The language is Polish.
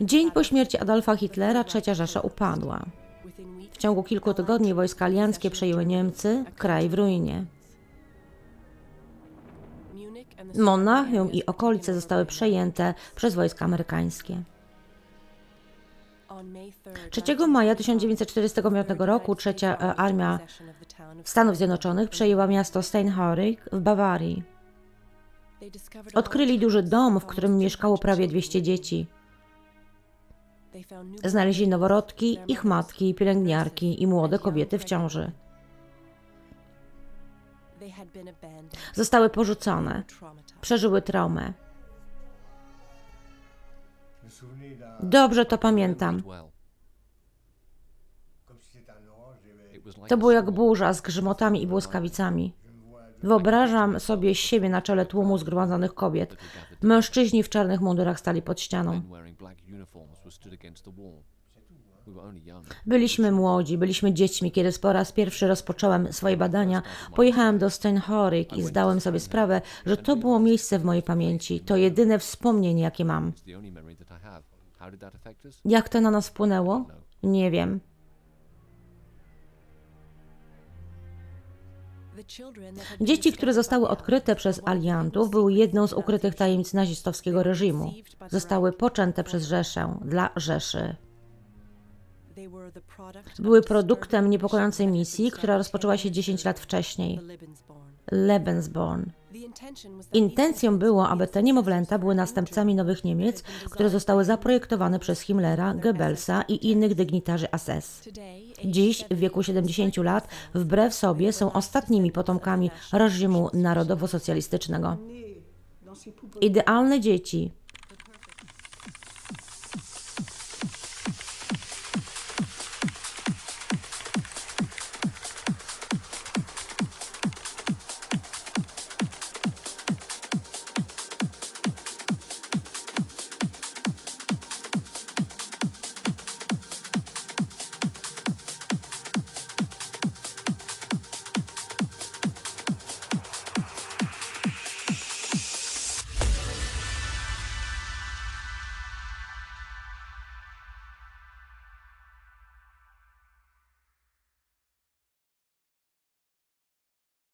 Dzień po śmierci Adolfa Hitlera trzecia Rzesza upadła. W ciągu kilku tygodni wojska alianckie przejęły Niemcy, kraj w ruinie. Monachium i okolice zostały przejęte przez wojska amerykańskie. 3 maja 1945 roku trzecia e, armia Stanów Zjednoczonych przejęła miasto Steinhauerich w Bawarii. Odkryli duży dom, w którym mieszkało prawie 200 dzieci. Znaleźli noworodki, ich matki, pielęgniarki i młode kobiety w ciąży. Zostały porzucone, przeżyły traumę. Dobrze to pamiętam. To było jak burza z grzmotami i błyskawicami. Wyobrażam sobie siebie na czele tłumu zgromadzonych kobiet. Mężczyźni w czarnych mundurach stali pod ścianą. Byliśmy młodzi, byliśmy dziećmi, kiedy po raz pierwszy rozpocząłem swoje badania. Pojechałem do Steinhorik i zdałem sobie sprawę, że to było miejsce w mojej pamięci. To jedyne wspomnienie, jakie mam. Jak to na nas wpłynęło? Nie wiem. Dzieci, które zostały odkryte przez aliantów, były jedną z ukrytych tajemnic nazistowskiego reżimu. Zostały poczęte przez Rzeszę dla Rzeszy. Były produktem niepokojącej misji, która rozpoczęła się 10 lat wcześniej. Lebensborn. Intencją było, aby te niemowlęta były następcami nowych Niemiec, które zostały zaprojektowane przez Himmlera, Goebbelsa i innych dygnitarzy SS. Dziś, w wieku 70 lat, wbrew sobie są ostatnimi potomkami reżimu narodowo-socjalistycznego. Idealne dzieci,